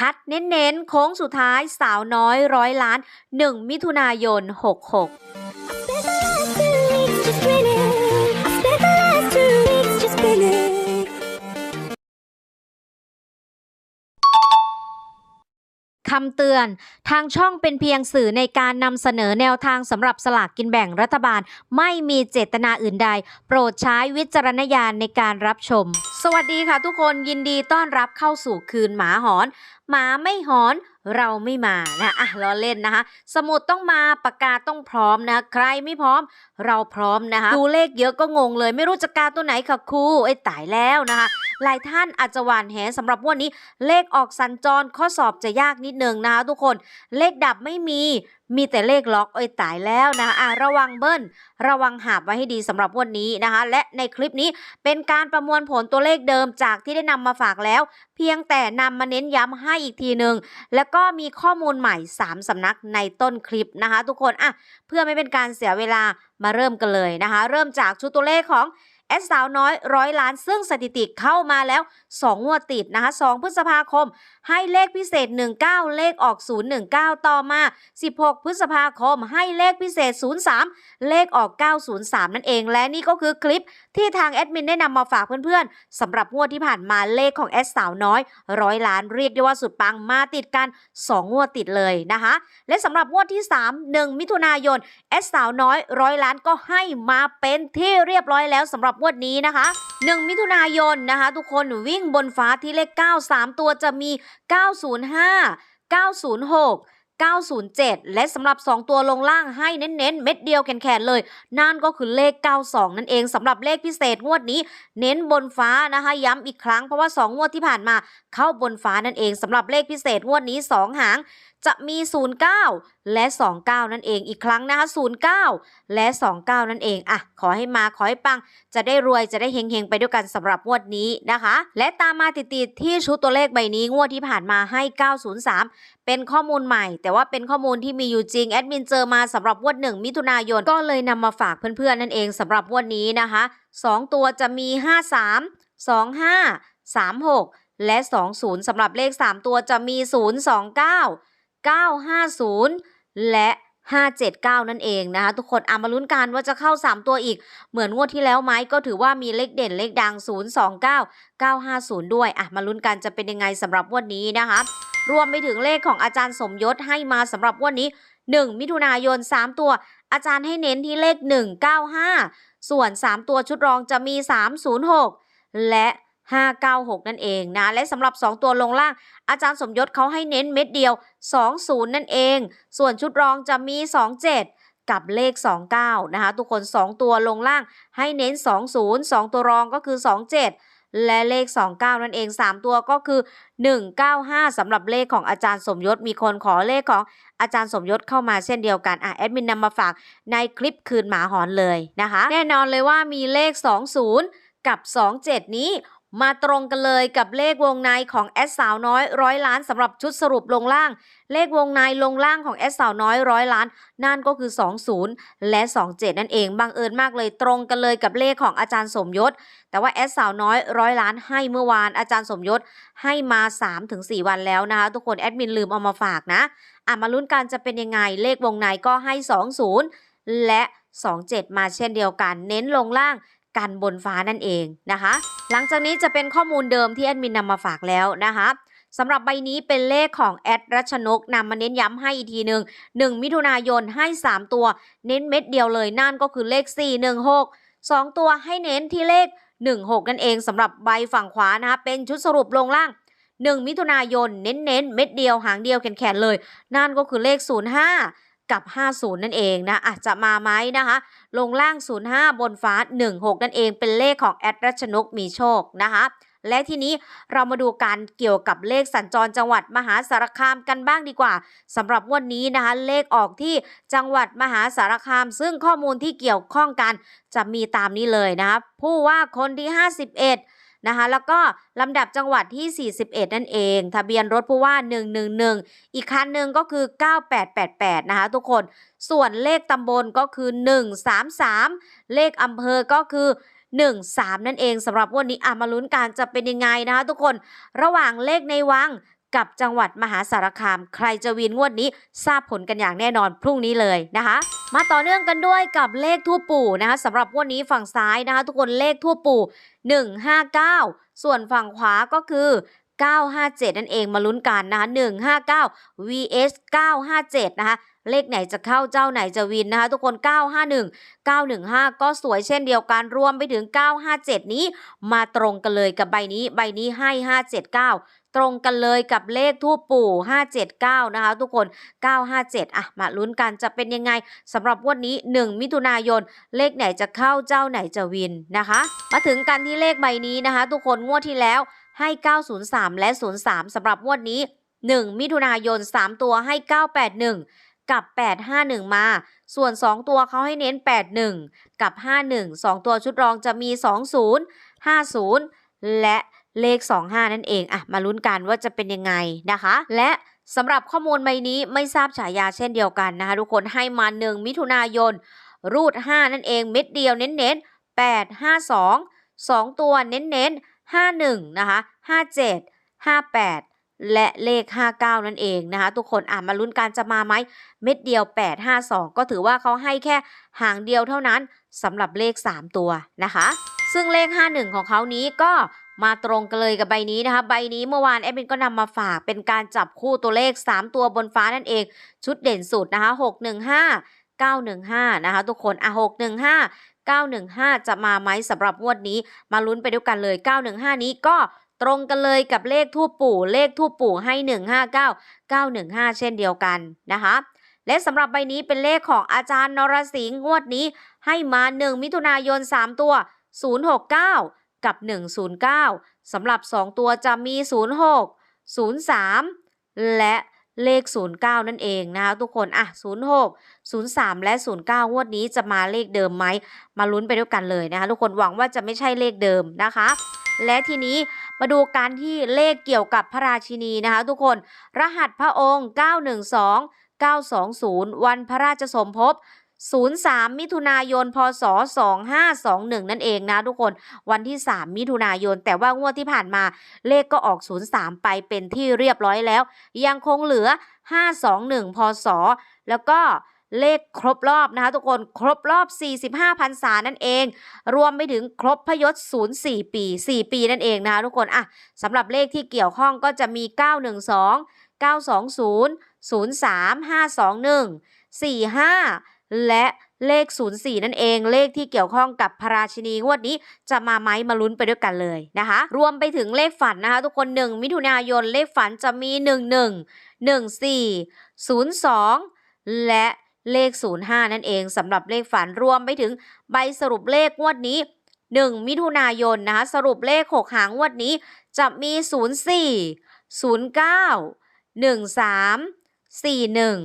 คัดเน้นๆ โค้งสุดท้ายสาวน้อยร้อยล้าน 1 มิถุนายน 66 คำเตือน ทางช่องเป็นเพียงสื่อในการนำเสนอแนวทางสำหรับสลากกินแบ่งรัฐบาล ไม่มีเจตนาอื่นใด โปรดใช้วิจารณญาณในการรับชม สวัสดีค่ะทุกคนยินดีต้อนรับเข้าสู่คืนหมาหอน หมาไม่หอนเราไม่มานะอะล้อเล่นนะคะ สมุดต้องมาปากกาต้องพร้อมนะ ใครไม่พร้อม เราพร้อมนะคะ ดูเลขเยอะก็งงเลย ไม่รู้จะกาตัวไหนค่ะครูไอ้ตายแล้วนะคะ หลายท่านอาจจะหวานแหสำหรับวันนี้ เลขออกสัญจรข้อสอบจะยากนิดนึงนะคะทุกคน เลขดับไม่มีมีแต่เลขล็อกเอ้ยตายแล้วนะคะอะระวังเบิ้ลระวังหาบไว้ให้ดีสำหรับวันนี้นะคะ และในคลิปนี้เป็นการประมวลผลตัวเลขเดิมจากที่ได้นำมาฝากแล้ว เพียงแต่นำมาเน้นย้ำให้อีกทีหนึ่งแล้วก็มีข้อมูลใหม่ 3สำนักในต้นคลิปนะคะ ทุกคนอะเพื่อไม่เป็นการเสียเวลามาเริ่มกันเลยนะคะ เริ่มจากชุดตัวเลขของ แอดสาวน้อยร้อยล้านซึ่งสถิติเข้ามาแล้ว 2 งวดติดนะคะ 2 พฤษภาคม ให้เลขพิเศษ 19 เลขออก 019 ต่อมา 16 พฤษภาคม ให้เลขพิเศษ 03 เลขออก 903 นั่นเอง และนี่ก็คือคลิปที่ทางแอดมินได้นำมาฝากเพื่อนๆสำหรับงวดที่ผ่านมาเลขของแอดสาวน้อยร้อยล้านเรียกได้ว่าสุดปังมาติดกัน 2 งวดติดเลยนะคะ และสำหรับงวดที่ 3 1 มิถุนายนแอดสาวน้อยร้อยล้านก็ให้มาเป็นที่เรียบร้อยแล้วสำหรับงวดนี้นะคะ 1 มิถุนายนนะคะ ทุกคนวิ่งบนฟ้าที่เลข 9 3 ตัวจะมี 905 906 907 และสำหรับ 2 ตัวลงล่างให้เน้นๆ เม็ดเดียวแขนๆเลย นั่นก็คือเลข 92 นั่นเองสำหรับเลขพิเศษงวดนี้ เน้นบนฟ้านะคะ ย้ำอีกครั้งเพราะว่า 2 งวดที่ผ่านมา เข้าบนฟ้านั่นเองสำหรับเลขพิเศษงวดนี้ 2 หางจะมี 09 และ 29 นั่นเองอีกครั้งนะคะ 09 และ 29 นั่นเองอะขอให้มาขอให้ปัง จะได้รวยจะได้เฮงๆ ไปด้วยกันสำหรับงวดนี้นะคะ และตามมาติดๆที่ชุดตัวเลขใบนี้งวดที่ผ่านมาให้ 903 เป็นข้อมูลใหม่ แต่ว่าเป็นข้อมูลที่มีอยู่จริงแอดมินเจอมาสำหรับงวดหนึ่งมิถุนายนก็เลยนำมาฝากเพื่อนๆนั่นเองสำหรับงวดนี้นะคะ 2 ตัวจะมี 53 25 36 และ 20สำหรับเลข 3 ตัวจะมี 029 950 และ 579 นั่นเองนะคะ ทุกคนอามาลุ้นกันว่าจะเข้า 3 ตัวอีก เหมือนงวดที่แล้วไหมก็ถือว่ามีเลขเด่นเลขดัง 029 950 ด้วยอะมาลุ้นกันจะเป็นยังไงสำหรับวดนี้นะคะรวมไปถึงเลขของอาจารย์สมยศให้มาสำหรับวดนี้ 1 มิถุนายน 3 ตัว อาจารย์ให้เน้นที่เลข 195 ส่วน 3 ตัวชุดรองจะมี 306 และ 596 นั่นเองนะ และสำหรับ 2 ตัวลงล่าง อาจารย์สมยศเขาให้เน้นเม็ดเดียว 20 นั่นเอง ส่วนชุดรองจะมี 27 กับเลข 29 นะคะ ทุกคน 2 ตัวลงล่างให้เน้น 20 2 ตัวรองก็คือ 27และเลข 29 นั่นเอง 3 ตัวก็คือ 195สำหรับเลขของอาจารย์สมยศ มีคนขอเลขของอาจารย์สมยศเข้ามาเช่นเดียวกัน อะแอดมินนำมาฝากในคลิปคืนหมาหอนเลยนะคะ แน่นอนเลยว่ามีเลข 20 กับ 27 นี้ มาตรงกันเลยกับเลขวงในของแอดสาวน้อยร้อยล้านสำหรับชุดสรุปลงล่าง เลขวงในลงล่างของแอดสาวน้อยร้อยล้าน นั่นก็คือ 20 และ 27 นั่นเองบังเอิญมากเลยตรงกันเลยกับเลขของอาจารย์สมยศ แต่ว่าแอดสาวน้อยร้อยล้านให้เมื่อวานอาจารย์สมยศให้มา 3-4 วันแล้วนะคะ ทุกคนแอดมินลืมเอามาฝากนะอะมาลุ้นกันจะเป็นยังไงเลขวงในก็ให้ 20 และ 27 มาเช่นเดียวกัน เน้นลงล่าง กันบนฟ้านั่นเองนะคะ หลังจากนี้จะเป็นข้อมูลเดิมที่แอดมินนำมาฝากแล้วนะคะสำหรับใบนี้เป็นเลขของแอดรัชนกนำมาเน้นย้ำให้อีกทีหนึ่ง1 มิถุนายนให้ 3 ตัว เน้นเม็ดเดียวเลยนั่นก็คือเลข 416 2 ตัวให้เน้นที่เลข 16 นั่นเองสำหรับใบฝั่งขวานะคะเป็นชุดสรุปลงล่าง 1 มิถุนายนเน้นเน้นเม็ดเดียวหางเดียวแขนๆเลย นั่นก็คือเลข 05 กับ 50 นั่นเองนะอาจจะมาไหมนะคะ ลงล่าง 05 บนฟ้า 16 นั่นเองเป็นเลขของแอดรัชนกมีโชคนะคะและทีนี้เรามาดูการเกี่ยวกับเลขสัญจรจังหวัดมหาสารคามกันบ้างดีกว่าสำหรับวันนี้นะคะเลขออกที่จังหวัดมหาสารคาม ซึ่งข้อมูลที่เกี่ยวข้องกันจะมีตามนี้เลยนะคะผู้ว่าคนที่ 51 นะคะ แล้วก็ลำดับจังหวัดที่ 41 นั่นเอง ทะเบียนรถผู้ว่า 111 อีกคันหนึ่งก็คือ 9888 นะคะทุกคน ส่วนเลขตำบลก็คือ 133 เลขอำเภอก็คือ13 นั่นเองสำหรับวันนี้อะมาลุ้นกันจะเป็นยังไงนะคะทุกคนระหว่างเลขในวัง กับจังหวัดมหาสารคาม ใครจะวินงวดนี้ทราบผลกันอย่างแน่นอนพรุ่งนี้เลยนะคะ มาต่อเนื่องกันด้วยกับเลขทั่วปู่นะคะสำหรับงวันนี้ฝั่งซ้ายนะคะ ทุกคนเลขทั่วปู่ 159 ส่วนฝั่งขวาก็คือ 957 นั่นเองมาลุ้นกันนะคะ159 vs 957 นะคะเลขไหนจะเข้าเจ้าไหนจะวินนะคะ ทุกคน 951 915 ก็สวยเช่นเดียวกันรวมไปถึง 957 นี้ มาตรงกันเลยกับใบนี้ ใบนี้ให้ 579ตรงกันเลยกับเลขทูปปู่ 579 นะคะ ทุกคน 957 อะ มาลุ้นกันจะเป็นยังไงสำหรับงวันนี้ 1 มิถุนายน เลขไหนจะเข้าเจ้าไหนจะวินนะคะ มาถึงกันที่เลขใบนี้นะคะ ทุกคนงวดที่แล้วให้ 903 และ 03สำหรับงวดนี้ 1 มิถุนายน 3 ตัวให้ 981 กับ 851 มา ส่วน 2 ตัวเขาให้เน้น 81 กับ 51 2 ตัวชุดรองจะมี 20 50 และ เลข 25 นั่นเองอะมาลุ้นกันว่าจะเป็นยังไงนะคะ และสำหรับข้อมูลใบนี้ไม่ทราบฉายาเช่นเดียวกันนะคะ ทุกคนให้มา1มิถุนายน รูด 5 นั่นเองเม็ดเดียวเน้นๆ 8 52 2 ตัวเน้นๆ 51 นะคะ 57 58 และเลข 59 นั่นเองนะคะ ทุกคนอะมาลุ้นกันจะมาไหมเม็ดเดียว 852 ก็ถือว่าเขาให้แค่หางเดียวเท่านั้นสำหรับเลข 3 ตัวนะคะ ซึ่งเลข 51 ของเขานี้ก็ มาตรงกันเลยกับใบนี้นะคะ ใบนี้เมื่อวานแอดมินก็นำมาฝากเป็นการจับคู่ตัวเลข 3 ตัวบนฟ้านั่นเอง ชุดเด่นสุดนะคะ 615 915 นะคะ ทุกคนอะ615 915 จะมาไหมสำหรับงวดนี้ มาลุ้นไปด้วยกันเลย 915 นี้ก็ตรงกันเลยกับเลขทูปปู่ เลขทูปปู่ให้ 159 915 เช่นเดียวกันนะคะและสำหรับใบนี้เป็นเลขของอาจารย์นรสิงห์งวดนี้ให้มา 1 มิถุนายน 3 ตัว 069 กับ 109 สำหรับ 2 ตัวจะมี 06 03 และเลข 09 นั่นเองนะคะทุกคน อะ 06 03 และ 09 งวดนี้จะมาเลขเดิมไหม มาลุ้นไปด้วยกันเลยนะคะทุกคนหวังว่าจะไม่ใช่เลขเดิมนะคะ และทีนี้มาดูการที่เลขเกี่ยวกับพระราชินีนะคะทุกคน รหัสพระองค์ 912 920 วันพระราชสมภพ 03 มิถุนายน พศ 2521 นั่นเองนะทุกคน วันที่ 3 มิถุนายน แต่ว่างวดที่ผ่านมาเลขก็ออก 03 ไปเป็นที่เรียบร้อยแล้ว ยังคงเหลือ 521 พศ แล้วก็เลขครบรอบนะคะทุกคนครบรอบ 45พรรษานั่นเอง รวมไปถึงครบพยศ 04 ปี 4 ปีนั่นเองนะคะทุกคนอะสำหรับเลขที่เกี่ยวข้องก็จะมี 912 920 03 521 45 และเลข 04 นั่นเองเลขที่เกี่ยวข้องกับพระราชินีงวดนี้จะมาไหมมาลุ้นไปด้วยกันเลยนะคะ รวมไปถึงเลขฝันนะคะ ทุกคน 1 มิถุนายนเลขฝันจะมี 11 14 02 และเลข 05 นั่นเองสำหรับเลขฝันรวมไปถึงใบสรุปเลขงวดนี้ 1 มิถุนายนนะคะสรุปเลข 6 หางงวดนี้จะมี 04 09 13 41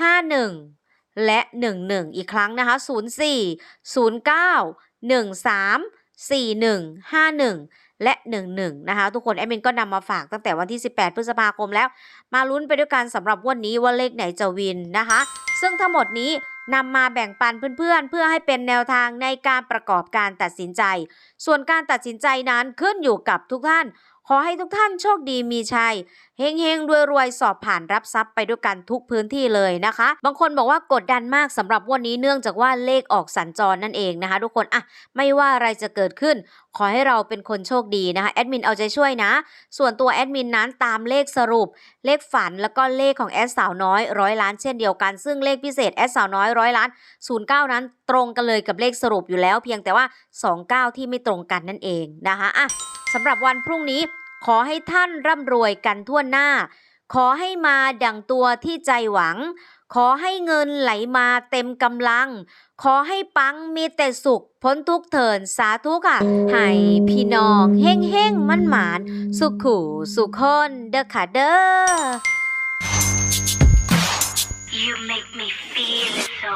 51 และ 11 อีกครั้งนะคะ 04 09 13 41 51 และ 11 นะคะ ทุกคนแอดมินก็นำมาฝากตั้งแต่วันที่ 18 พฤษภาคมแล้ว มาลุ้นไปด้วยกันสำหรับวันนี้ว่าเลขไหนจะวินนะคะ ซึ่งทั้งหมดนี้นำมาแบ่งปันเพื่อนๆ เพื่อให้เป็นแนวทางในการประกอบการตัดสินใจ ส่วนการตัดสินใจนั้นขึ้นอยู่กับทุกท่าน ขอให้ทุกท่านโชคดีมีชัยเฮงเฮงรวยรวยสอบผ่านรับทรัพย์ไปด้วยกันทุกพื้นที่เลยนะคะ บางคนบอกว่ากดดันมากสำหรับวันนี้เนื่องจากว่าเลขออกสัญจรนั่นเองนะคะ ทุกคนอะไม่ว่าอะไรจะเกิดขึ้น ขอให้เราเป็นคนโชคดีนะคะแอดมินเอาใจช่วยนะ ส่วนตัวแอดมินนั้นตามเลขสรุป เลขฝันแล้วก็เลขของแอดสาวน้อยร้อยล้านเช่นเดียวกัน ซึ่งเลขพิเศษแอดสาวน้อยร้อยล้าน09 นั้นตรงกันเลยกับเลขสรุปอยู่แล้ว เพียงแต่ว่า 29 ที่ไม่ตรงกันนั่นเองนะคะอะ สำหรับวันพรุ่งนี้ ขอให้ท่านร่ำรวยกันทั่วหน้า ขอให้มาดั่งตัวที่ใจหวัง ขอให้เงินไหลมาเต็มกำลัง ขอให้ปังมีแต่สุข พ้นทุกเถินสาธุค่ะ ให้พี่น้องเฮ่งเฮ่งมั่นหมาน สุขขู่สุขคนเด้อค่ะเด้อ You make me feel so